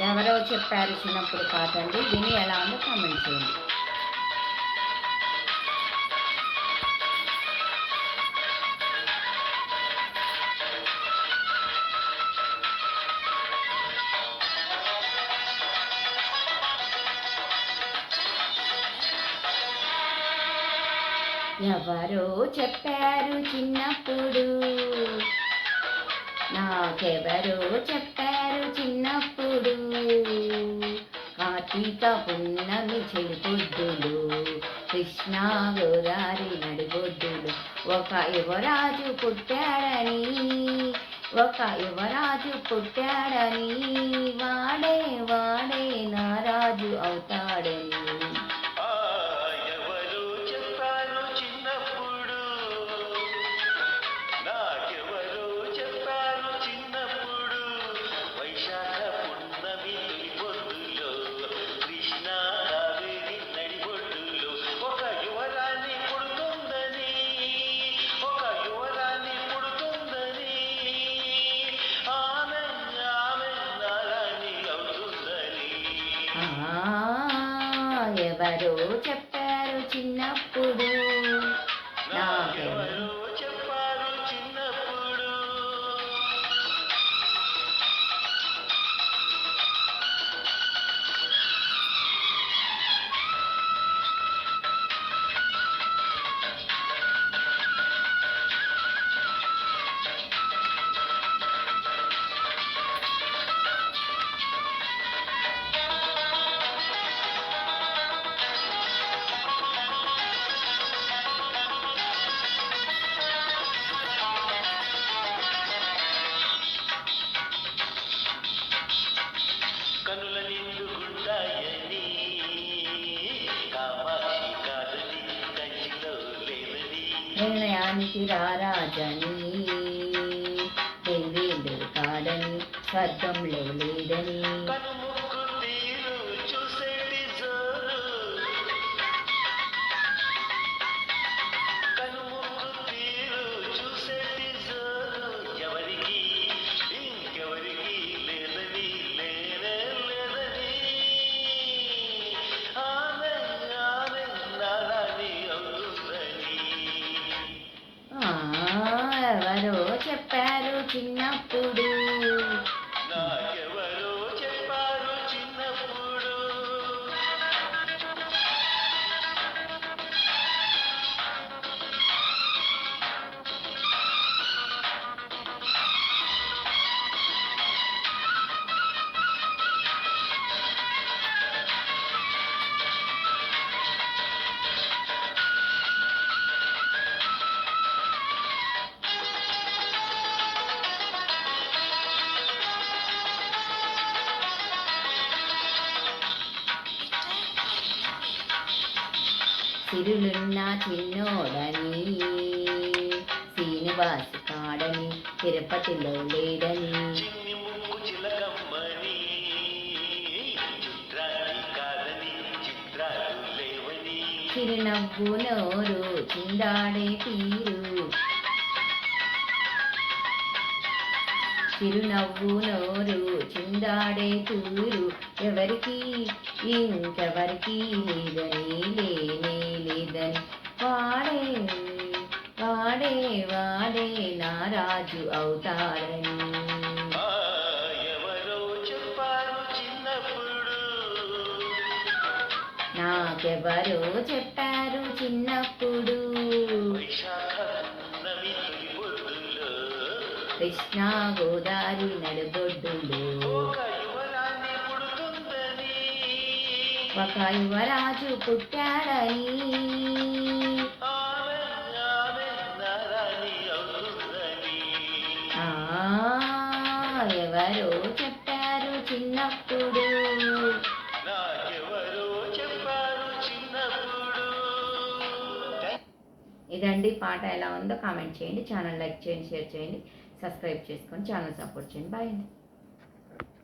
ఎవరో చెప్పారు చిన్నప్పుడు పాట అండి విని ఎలా ఉందో కామెంట్ చేయండి. ఎవరో చెప్పారు చిన్నప్పుడు నాకెవరో చెప్పారు చిన్నప్పుడు కార్తీక పున్నమి చెడిపొద్దులు కృష్ణ గోదారి నడిబొద్దులు ఒక యువరాజు పుట్టాడని ఒక యువరాజు పుట్టాడని ఎవరో చెప్పారు చిన్నప్పుడు. నాకెవరో నిర్ణయానికి రారాజని. దేవేంద్రుడు కాడని స్వర్గంలో లేదని. ఎవరో చెప్పారు చిన్నప్పుడు. సిరులున్న చిన్నోడని శ్రీనివాస్ కాడని తిరుపతిలో లేడని చిరునవ్వు నోరు చిందాడే తీరు చిరునవ్వు నోరు చిందాడే తూరు ఎవరికి ఇంకెవరికి లేదని లేనే లేదని. వాడే వాడే వాడే అవుతాడని ఎవరో చెప్పారు చిన్నప్పుడు. నాకెవరో చెప్పారు చిన్నప్పుడు. కృష్ణా గోదావరి నడుబొడ్డులు ఒక యువరాజు పుట్టాడని. ఎవరో చెప్పారు చిన్నప్పుడు. నాకెవరో చెప్పారు చిన్నప్పుడు ఇదండి పాట ఎలా ఉందో కామెంట్ చేయండి ఛానల్ లైక్ చేయండి షేర్ చేయండి. సబ్స్క్రైబ్ చేసుకొని ఛానల్ సపోర్ట్ చేయండి బాయ్ అండి